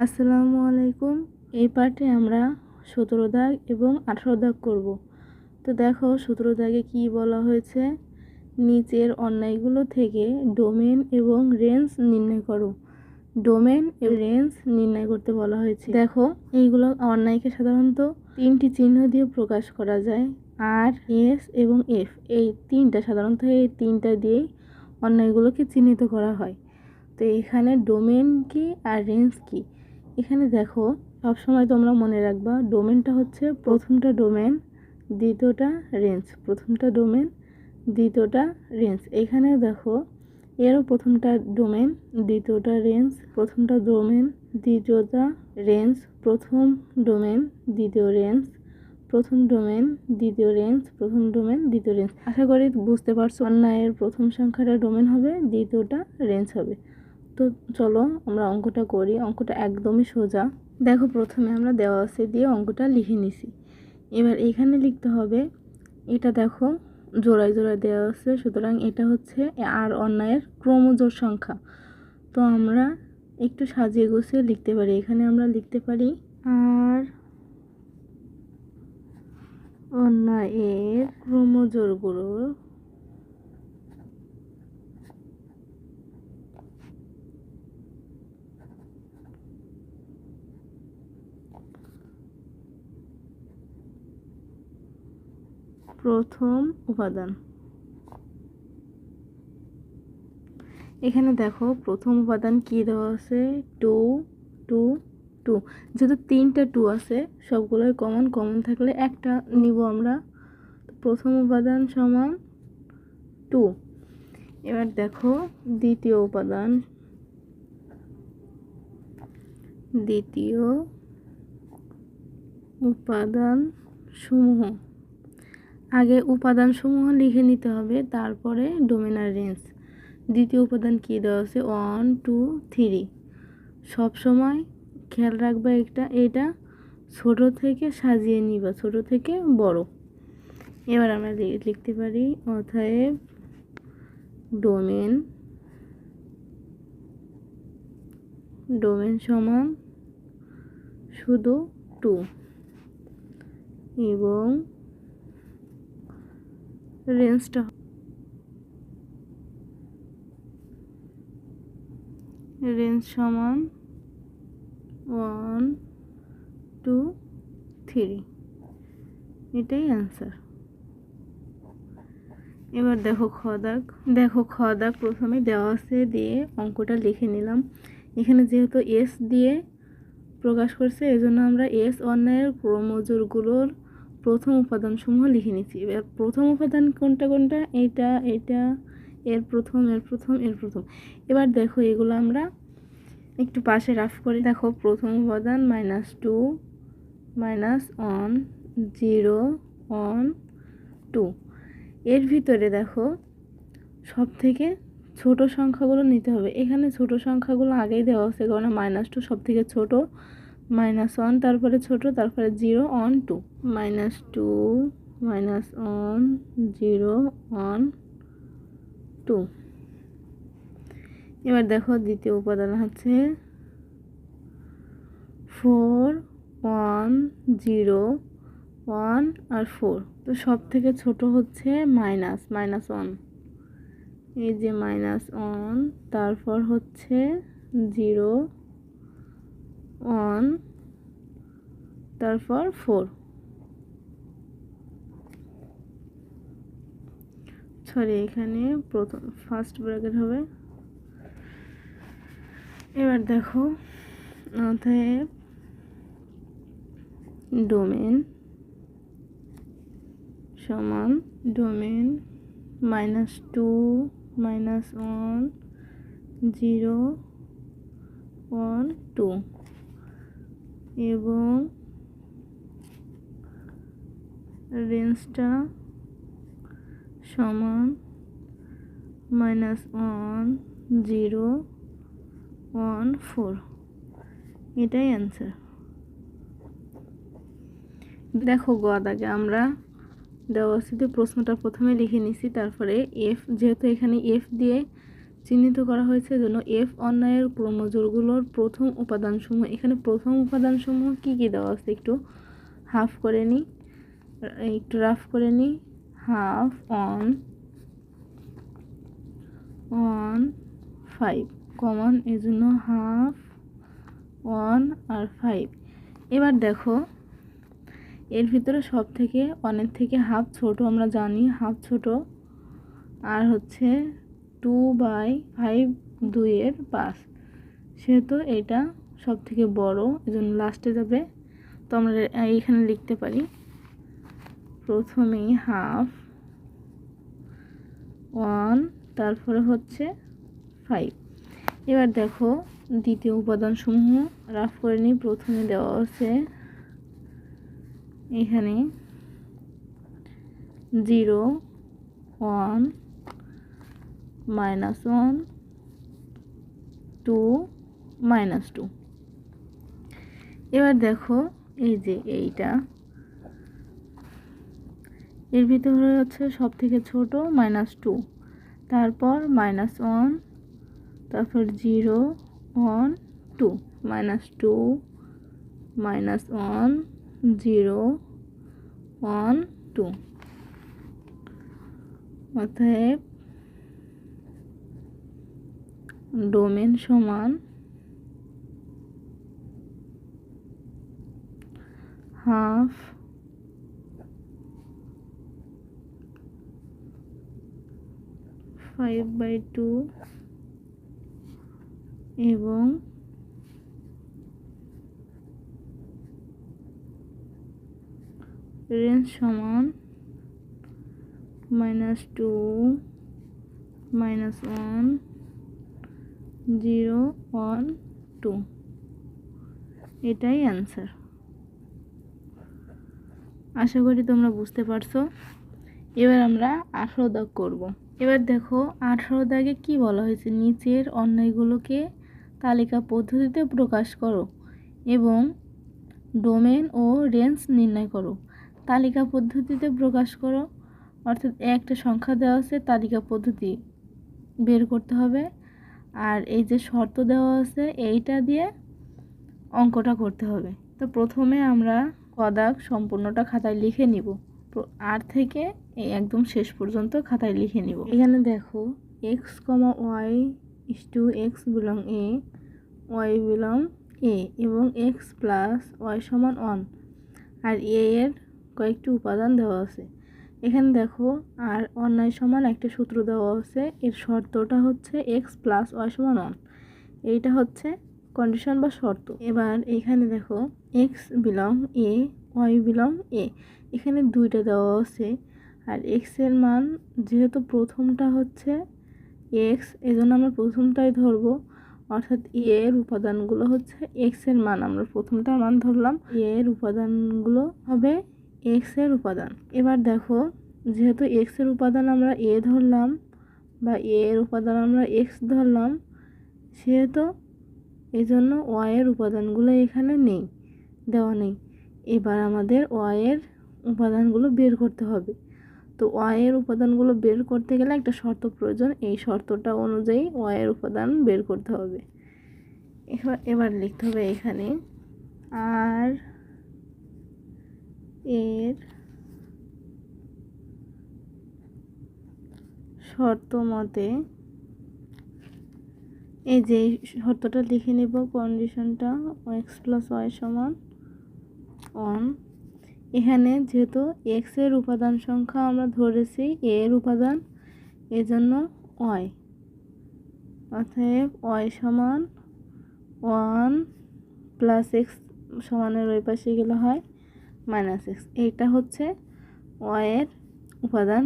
আসসালামু আলাইকুম। এই পার্টে আমরা সতেরো দাগ এবং আঠারো দাগ করব। তো দেখো সতেরো দাগে কি বলা হয়েছে? নিচের অন্যায়গুলো থেকে ডোমেন এবং রেঞ্জ নির্ণয় করো। ডোমেন এবং রেঞ্জ নির্ণয় করতে বলা হয়েছে। দেখো, এইগুলো অন্যায়কে সাধারণত তিনটি চিহ্ন দিয়ে প্রকাশ করা যায়। আর, এস এবং এফ। এই তিনটা সাধারণত এই তিনটা দিয়েই অন্যায়গুলোকে চিহ্নিত করা হয়। তো এখানে ডোমেন কি আর রেঞ্জ কি? এখানে দেখো, সবসময় তোমরা মনে রাখবা ডোমেনটা হচ্ছে প্রথমটা ডোমেন দ্বিতীয়টা রেঞ্জ প্রথমটা ডোমেন দ্বিতীয়টা রেঞ্জ এখানে দেখো, এরও প্রথমটা ডোমেন দ্বিতীয়টা রেঞ্জ প্রথমটা ডোমেন দ্বিতীয়টা রেঞ্জ প্রথম ডোমেন দ্বিতীয় রেঞ্জ প্রথম ডোমেন দ্বিতীয় রেঞ্জ প্রথম ডোমেন দ্বিতীয় রেঞ্জ আশা করি বুঝতে পারছ, অন্যায়ের প্রথম সংখ্যাটা ডোমেন হবে, দ্বিতীয়টা রেঞ্জ হবে। তো চলো আমরা অঙ্কটা করি। অঙ্কটা একদমই সোজা। দেখো প্রথমে আমরা দেওয়া আছে দিয়ে অঙ্কটা লিখে নিছি। এবার এখানে লিখতে হবে, এটা দেখো, জোড়ায় জোড়ায় দেওয়া আছে। সুতরাং এটা হচ্ছে আর অন্যায়ের ক্রমজোর সংখ্যা। তো আমরা একটু সাজিয়ে গুছিয়ে লিখতে পারি। এখানে আমরা লিখতে পারি আর অন্যায়ের ক্রমজোরগুলো প্রথম উপাদান। এখানে দেখো প্রথম উপাদান কি দেওয়া আছে? Two two two. যেহেতু তিনটা টু আছে, সবগুলোই কমন কমন থাকলে একটা নিব আমরা। প্রথম উপাদান সমান টু। এবার দেখো দ্বিতীয় উপাদান। দ্বিতীয় উপাদান সমূহ। আগে উপাদানসমূহ লিখে নিতে হবে, তারপরে ডোমেনার রেঞ্জ। দ্বিতীয় উপাদান কী দেওয়া আছে ওয়ান, টু, থ্রি। সবসময় খেয়াল রাখবে একটা, এটা ছোট থেকে সাজিয়ে নিবা, ছোট থেকে বড়। এবার আমরা লিখতে পারি অতএব ডোমেন। ডোমেন সমান শুধু টু। এবং রেঞ্জটা। রেঞ্জ সমান ওয়ান, টু, থ্রি। এটাই অ্যান্সার। এবার দেখো খ দাগ। দেখো খ দাগ প্রথমে দেওয়া আছে দিয়ে অঙ্কটা লিখে নিলাম। এখানে যেহেতু এস দিয়ে প্রকাশ করছে, এজন্য আমরা এস অন্যায়ের ক্রমজোরগুলোর প্রথম উপাদানসমূহ লিখে নিচ্ছি। এবার প্রথম উপাদান কোনটা কোনটা? এইটা এটা, এর প্রথম এর প্রথম এর প্রথম। এবার দেখো এগুলো আমরা একটু পাশে রাফ করে দেখো। প্রথম উপাদান minus two minus one zero one two এর ভিতরে দেখো সব থেকে ছোটো সংখ্যাগুলো নিতে হবে। এখানে ছোট সংখ্যাগুলো আগেই দেওয়া হচ্ছে কারণ মাইনাস টু সব থেকে ছোটো। মাইনাস ওয়ান তারপরে ছোট, তারপরে zero one two minus two minus one zero one two এবার দেখো দ্বিতীয় উপাদান হচ্ছে ফোর ওয়ান জিরো ওয়ান আর ফোর তো সব থেকে ছোট হচ্ছে মাইনাস মাইনাস ওয়ান এই যে মাইনাস ওয়ান তারপর হচ্ছে জিরো ওয়ান, তারপর ফোর। সরি, এখানে প্রথম ফার্স্ট ব্র্যাকেট হবে। এবার দেখো অতএব ডোমেন সমান domain minus two minus one zero one two এবং রেঞ্জটা সমান minus one zero one four এটাই অ্যান্সার দেখো গদাকে আমরা দেওয়া প্রশ্নটা প্রথমে লিখে নিছি, তারপরে এফ যেহেতু এখানে এফ দিয়ে চিহ্নিত করা হয়েছে জন্য এফ অন্যায়ের ক্রোমোজোরগুলোর প্রথম উপাদানসমূহ, এখানে প্রথম উপাদানসমূহ কি কি দেওয়া আছে একটু হাফ করে নিই একটু রাফ করে নিই half on one five, common এই জন্য হাফ ওয়ান আর ফাইভ। এবার দেখো, এর ভিতরে সব থেকে অনেক থেকে হাফ ছোট আমরা জানি, হাফ ছোট, আর হচ্ছে টু বাই ফাইভ দুইয়ের পাঁচ। সেহেতু এটা সব থেকে বড়ো এই জন্য লাস্টে যাবে। তো আমরা এইখানে লিখতে পারি, প্রথমেই হাফ ওয়ান তারপরে হচ্ছে ফাইভ এবার দেখো দ্বিতীয় উপাদানসমূহ রাফ করে নিই, প্রথমে দেওয়া আছে এখানে zero one minus one two minus two এবার দেখো এই যে এইটা। এর ভিতরে হচ্ছে সব থেকে ছোট মাইনাস টু তারপর মাইনাস ওয়ান তারপর zero one two minus two minus one zero one two অতএব ডোমেন সমান হাফ ফাইভ বাই টু এবং রেঞ্জ সমান minus two minus one zero one two. এটাই অ্যান্সার। আশা করি তোমরা বুঝতে পারছ। এবার আমরা আঠেরো দাগ করব। এবার দেখো, আঠেরো দাগে কি বলা হয়েছে? নিচের অন্যায়গুলোকে তালিকা পদ্ধতিতে প্রকাশ করো এবং ডোমেন ও রেঞ্জ নির্ণয় করো। তালিকা পদ্ধতিতে প্রকাশ করো। অর্থাৎ একটা সংখ্যা দেওয়া আছে, তালিকা পদ্ধতি বের করতে হবে। আর এই যে শর্ত দেওয়া আছে, এইটা দিয়ে অঙ্কটা করতে হবে। তো প্রথমে আমরা কদাক সম্পূর্ণটা খাতায় লিখে নিব। আর থেকে একদম শেষ পর্যন্ত খাতায় লিখে নিব। এখানে দেখো x comma y is to x belong A y belong A এবং এক্স প্লাস ওয়াই সমান ওয়ান আর এ এর কয়েকটি উপাদান দেওয়া আছে। এখানে দেখো, আর অন্যায় সমান একটা সূত্র দেওয়া আছে। এর শর্তটা হচ্ছে এক্স প্লাস ওয়াই সমান ওয়ান এইটা হচ্ছে কন্ডিশন বা শর্ত। এবার এখানে দেখো x belong A y belong A এখানে দুইটা দেওয়া আছে। আর এক্সের মান যেহেতু প্রথমটা হচ্ছে এক্স এজন্য আমরা প্রথমটাই ধরবো। অর্থাৎ এ এর উপাদানগুলো হচ্ছে এক্সের মান। আমরা প্রথমটার মান ধরলাম। এ এর উপাদানগুলো হবে এক্সের উপাদান। এবার দেখো, যেহেতু এক্সের উপাদান আমরা এ ধরলাম বা এ এর উপাদান আমরা এক্স ধরলাম, সেহেতু এই জন্য ওয়াইয়ের উপাদানগুলো এখানে নেই, দেওয়া নেই। এবার আমাদের ওয়াইয়ের উপাদানগুলো বের করতে হবে। তো ওয়াইয়ের উপাদানগুলো বের করতে গেলে একটা শর্ত প্রয়োজন, এই শর্তটা অনুযায়ী ওয়াইয়ের উপাদান বের করতে হবে। এবার এবার লিখতে হবে এখানে, আর এর শর্ত মতে, এই যে শর্তটা লিখে নেব কন্ডিশনটা এক্স প্লাস ওয়াই সমান ওয়ান এখানে যেহেতু এক্সের উপাদান সংখ্যা আমরা ধরেছি এর উপাদান, এজন্য ওয়াই অতএব ওয়াই সমান ওয়ান প্লাস এক্স সমানের ওই পাশে গেলে হয়। মাইনাস এক্স এইটা হচ্ছে ওয়ের উপাদান।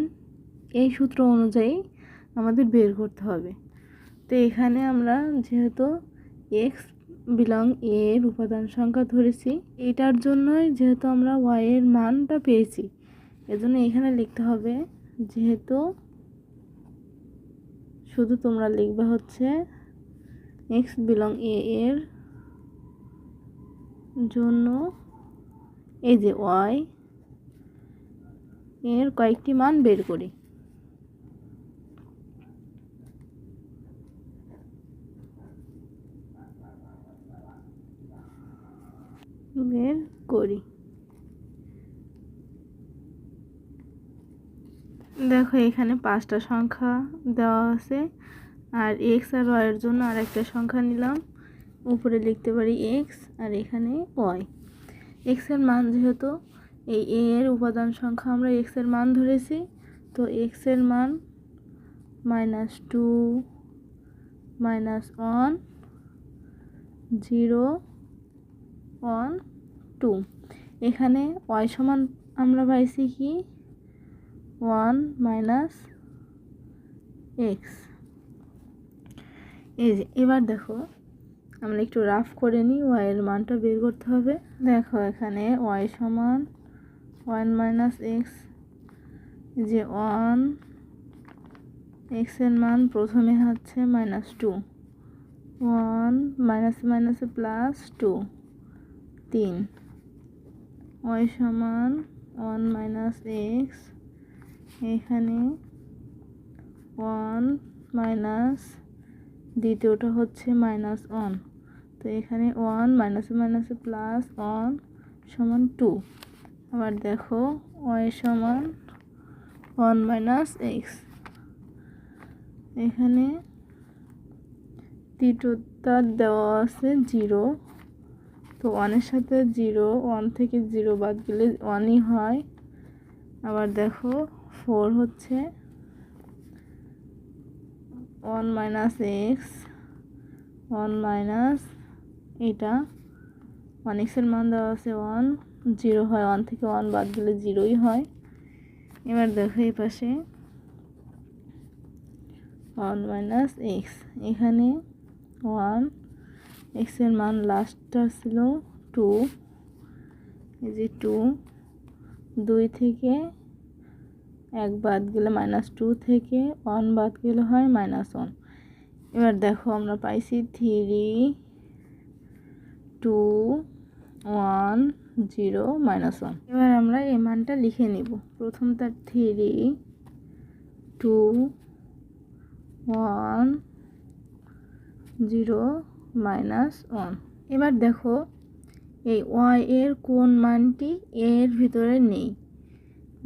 এই সূত্র অনুযায়ী আমাদের বের করতে হবে। তো এখানে আমরা যেহেতু এক্স বিলং এর উপাদান সংখ্যা ধরেছি এটার জন্যই যেহেতু আমরা ওয়াইয়ের মানটা পেয়েছি, এজন্য এখানে লিখতে হবে যেহেতু শুধু তোমরা লিখবে হচ্ছে এক্স বিলং এ এর জন্য এই যে ওয়াই, এর কয়েকটি মান বের করি। বের করি। দেখো এখানে পাঁচটা সংখ্যা দেওয়া আছে, আর এক্স আর ওয়াইয়ের জন্য আর একটা সংখ্যা নিলাম। উপরে লিখতে পারি এক্স আর এখানে ওয়াই এক্সের মান যেহেতু, এই এ এর উপাদান সংখ্যা আমরা এক্সের মান ধরেছি, তো এক্সের মান minus two minus one zero one two এখানে ওয়াই সমান আমরা পাইছি কি? ওয়ান মাইনাস এক্স এই যে, এবার দেখো আমরা একটু রাফ করে নিই ওয়াইয়ের মানটা বের করতে হবে। দেখো এখানে ওয়াই সমান ওয়ান মাইনাস এক্স যে ওয়ান এক্সের মান প্রথমে হচ্ছে মাইনাস টু ওয়ান মাইনাস মাইনাসে প্লাস টু তিন। ওয়াই সমান ওয়ান মাইনাস এক্স এখানে ওয়ান মাইনাস দ্বিতীয়টা হচ্ছে মাইনাস ওয়ান তো এখানে ওয়ান মাইনাসে মাইনাসে প্লাস ওয়ান সমান টু আবার দেখো ওয়াই সমান ওয়ান মাইনাস এক্স এখানে তৃতীয়টা দেওয়া আছে জিরো তো ওয়ানের সাথে জিরো ওয়ান থেকে জিরো বাদ গেলে ওয়ানই হয়। আবার দেখো ফোর হচ্ছে one minus x one minus এটা। ওয়ান এক্সের মান দেওয়া আছে ওয়ান জিরো হয় ওয়ান থেকে ওয়ান বাদ গেলে জিরোই হয়। এবার দেখো এই পাশে। ওয়ান মাইনাস এক্স এখানে ওয়ান এক্সের মান লাস্টটা ছিল টু এই যে টু দুই থেকে এক বাদ গেলে মাইনাস টু থেকে ওয়ান বাদ গেলে হয় মাইনাস ওয়ান এবার দেখো আমরা পাইছি three two one zero minus one. এবার আমরা এই মানটা লিখে নিব। প্রথম তার three two one zero minus one. এবার দেখো, এই ওয়াই এর কোন মানটি এর ভিতরে নেই?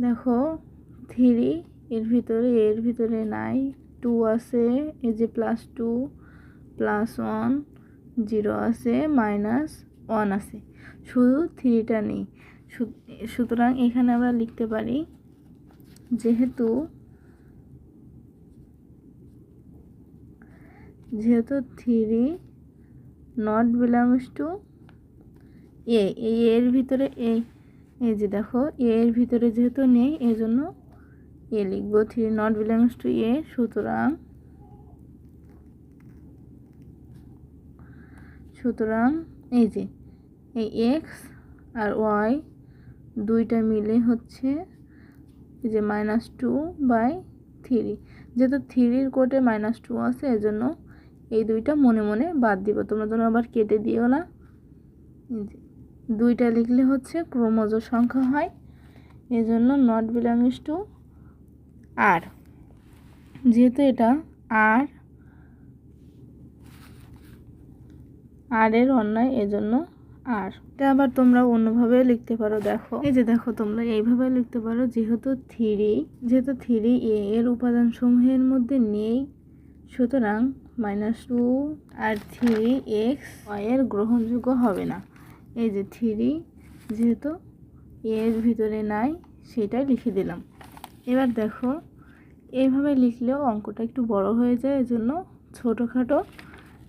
দেখো, থ্রি এর ভিতরে এর ভিতরে নাই। টু আছে, এই যে plus two, plus one. Zero আছে, মাইনাস ওয়ান আছে। শুধু থ্রিটা নেই। সুতরাং এখানে আমরা লিখতে পারি, যেহেতু যেহেতু three not belongs to A এর ভিতরে এ, এই যে দেখো এর ভিতরে যেহেতু নেই এই জন্য এ লিখব three not belongs to A, সুতরাং সুতরাং এই যে, এই এক্স আর ওয়াই দুইটা মিলে হচ্ছে এই যে মাইনাস টু বাই থ্রি যেহেতু থ্রির কোটে মাইনাস টু আছে, এজন্য এই দুইটা মনে মনে বাদ দিব। তোমরা তোমরা আবার কেটে দিও না। দুইটা লিখলে হচ্ছে ক্রমজ সংখ্যা হয়, এজন্য নট বিলংস টু আর যেহেতু এটা আর আর এর অন্যায় এজন্য আর। এটা আবার তোমরা অন্যভাবে লিখতে পারো, দেখো। এই যে দেখো, তোমরা এইভাবে লিখতে পারো, যেহেতু থ্রি যেহেতু থ্রি এ এর উপাদান সমূহের মধ্যে নেই, সুতরাং মাইনাস টু আর থ্রি এক্সের গ্রহণযোগ্য হবে না। এই যে থ্রি, যেহেতু এর ভিতরে নাই, সেটাই লিখে দিলাম। এবার দেখো, এইভাবে লিখলেও অঙ্কটা একটু বড় হয়ে যায়, এজন্য ছোটোখাটো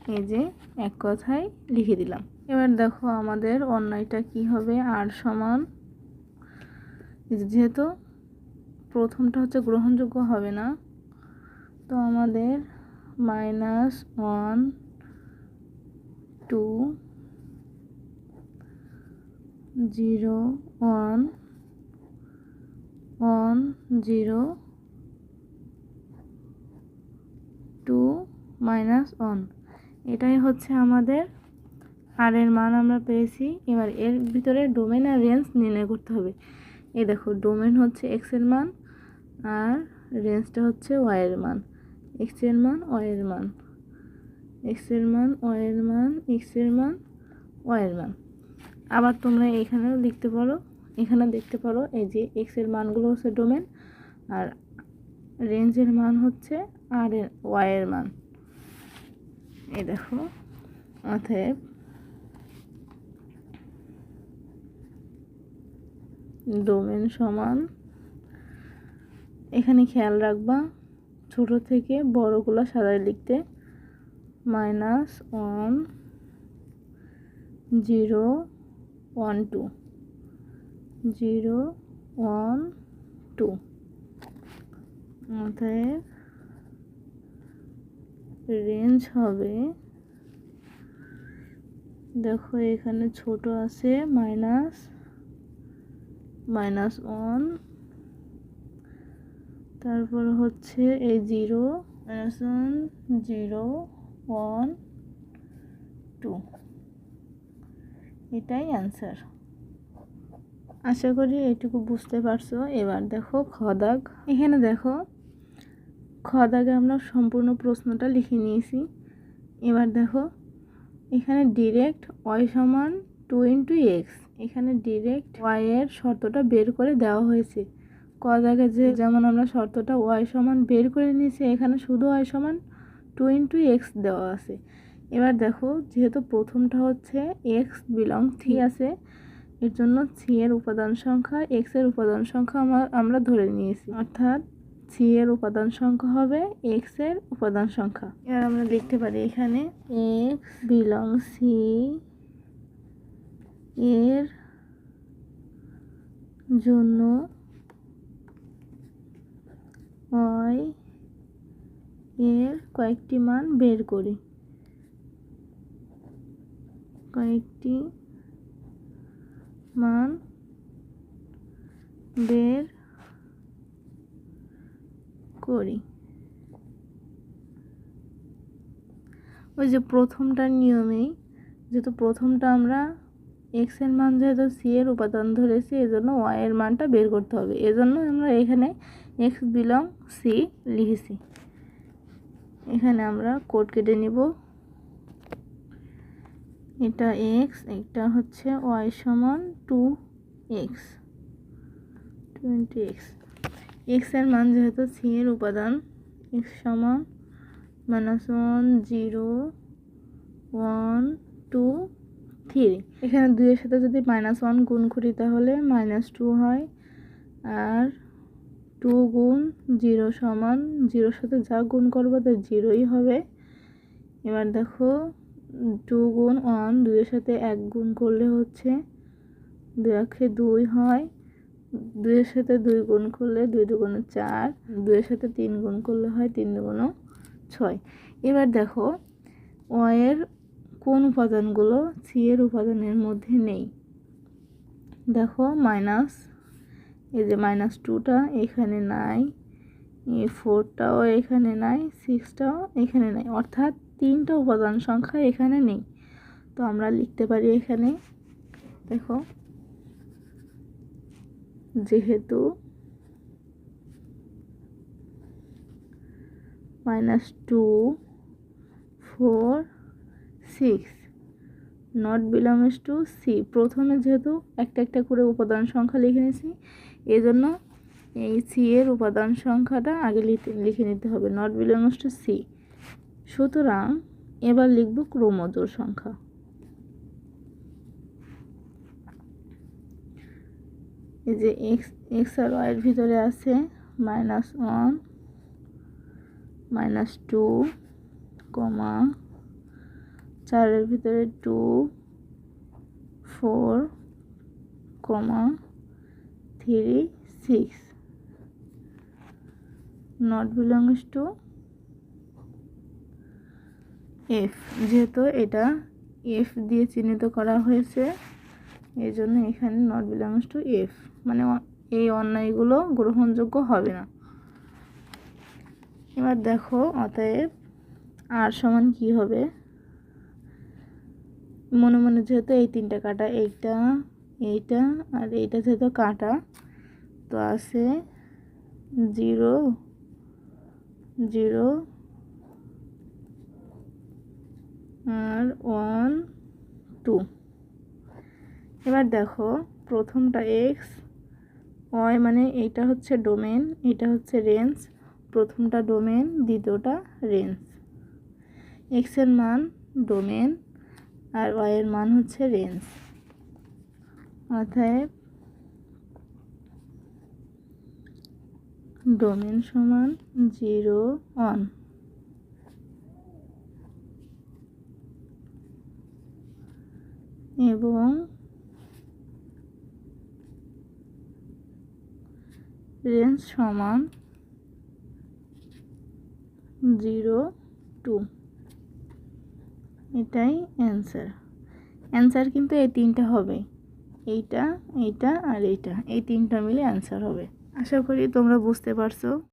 এই যে এক কথায় লিখে দিলাম। এবার দেখো আমাদের অন্যায়টা কি হবে? আর সমান যেহেতু প্রথমটা হচ্ছে গ্রহণযোগ্য হবে না, তো আমাদের minus one two zero one one zero two minus one এটাই হচ্ছে আমাদের আর এর মান আমরা পেয়েছি। এবার এর ভিতরে ডোমেন আর রেঞ্জ নির্ণয় করতে হবে। এই দেখো ডোমেন হচ্ছে এক্সের মান আর রেঞ্জটা হচ্ছে ওয়াইয়ের মান। এক্সের মান ওয়াইয়ের মান। এক্সের মান ওয়াইয়ের মান এক্সের মান ওয়াইয়ের মান। আবার তোমরা এখানেও লিখতে পারো, এখানে দেখতে পারো, এই যে এক্সের মানগুলো হচ্ছে ডোমেন আর রেঞ্জের মান হচ্ছে আর এর মান। এই দেখো, অতএব ডোমেন সমান, এখানে খেয়াল রাখবা, ছোট থেকে বড়গুলো সাজায় লিখতে minus one zero one two zero one two অতএব রেঞ্জ হবে। দেখো এখানে ছোট আছে, মাইনাস মাইনাস ওয়ান। তারপর হচ্ছে এই zero, minus one, zero, one, two. এটাই অ্যান্সার। আশা করি এটুকু বুঝতে পারছ। এবার দেখো খদাগ এখানে দেখো খদাগে আমরা সম্পূর্ণ প্রশ্নটা লিখে নিয়েছি। এবার দেখো এখানে ডিরেক্ট ওয়াই সমান টু ইন্টু এক্স এখানে ডিরেক্ট ওয়াইয়ের শর্তটা বের করে দেওয়া হয়েছে। কদাগে যে যেমন আমরা শর্তটা ওয়াই সমান বের করে নিয়েছি এখানে শুধু ওয়াই সমান টু ইন্টু এক্স দেওয়া আছে। এবার দেখো যেহেতু প্রথমটা হচ্ছে এক্স বিলং থ্রি আছে এর জন্য সি এর উপাদান সংখ্যা এক্সের উপাদান সংখ্যা আমার আমরা ধরে নিয়েছি। অর্থাৎ সি এর উপাদান সংখ্যা হবে এক্সের উপাদান সংখ্যা। এবার আমরা লিখতে পারি এখানে এক্স বিলং সি এর জন্য ওয়াই এর কয়েকটি মান বের করি। কয়েকটি মান বের করি। ওই যে প্রথমটার নিয়মেই, যেহেতু প্রথমটা আমরা এক্সের মান যেহেতু সি এর উপাদান ধরেছি, এজন্য ওয়াই এর মানটা বের করতে হবে। এজন্য আমরা এখানে এক্স বিলং সি লিখেছি। এখানে আমরা কোড কেটে নিব। এটা এক্স এটা হচ্ছে ওয়াই সমান টু এক্স টোয়েন্টি এক্স এক্সের মান যেহেতু সি এর উপাদান এক্স সমান minus one zero one two three এখানে দুইয়ের সাথে যদি মাইনাস ওয়ান গুণ করি তাহলে মাইনাস টু হয়, আর টু গুণ জিরো সমান জিরোর সাথে যা গুণ করব তা জিরোই হবে। এবার দেখো টু গুণ ওয়ান দুইয়ের সাথে এক গুণ করলে হচ্ছে, দুই একে দুই হয় দুইয়ের সাথে দুই গুণ করলে দুই দুগুণ চার, দুইয়ের সাথে তিন গুণ করলে হয় তিন দুগুণ ছয়। এবার দেখো ওয়ের কোন উপাদানগুলো সি এর উপাদানের মধ্যে নেই? দেখো মাইনাস এই যে মাইনাস টুটা এখানে নাই ফোরটাও এখানে নাই সিক্সটাও এখানে নাই, অর্থাৎ তিনটা উপাদান সংখ্যা এখানে নেই। তো আমরা লিখতে পারি এখানে, দেখো যেহেতু minus two four six not belongs to C প্রথমে যেহেতু একটা একটা করে উপাদান সংখ্যা লিখে নিয়েছি এই জন্য এই সি এর উপাদান সংখ্যাটা আগে লিখে নিতে হবে। নট বিলংস টু সি সুতরাং এবার লিখব ক্রোমোজোর সংখ্যা। এই যে এক্স এক্স আর ওয়াইয়ের ভিতরে আছে minus one minus two comma চারের ভিতরে two four comma three six not belongs to F যেহেতু এটা এফ দিয়ে চিহ্নিত করা হয়েছে এই জন্য এখানে নট বিলংস টু এফ মানে এই অন্যায়গুলো গ্রহণযোগ্য হবে না। এবার দেখো অতএব আর সমান কি হবে? মনে মনে যেহেতু এই তিনটা কাটা, এইটা এইটা আর এইটা যেহেতু কাটা, তো আছে জিরো জিরো আর ওয়ান, টু। এবার দেখো প্রথমটা এক্স ওয়াই মানে এইটা হচ্ছে ডোমেন এটা হচ্ছে রেঞ্জ প্রথমটা ডোমেন দ্বিতীয়টা রেঞ্জ এক্সের মান ডোমেন আর ওয়াইয়ের মান হচ্ছে রেঞ্জ অতএব ডোমেন সমান জিরো ওয়ান এবং রেঞ্জ সমান জিরো টু। এটাই অ্যান্সার। অ্যান্সার কিন্তু এই তিনটা হবে। এইটা এইটা আর এইটা। এই তিনটা মিলে অ্যান্সার হবে। আশা করি তোমরা বুঝতে পারছ।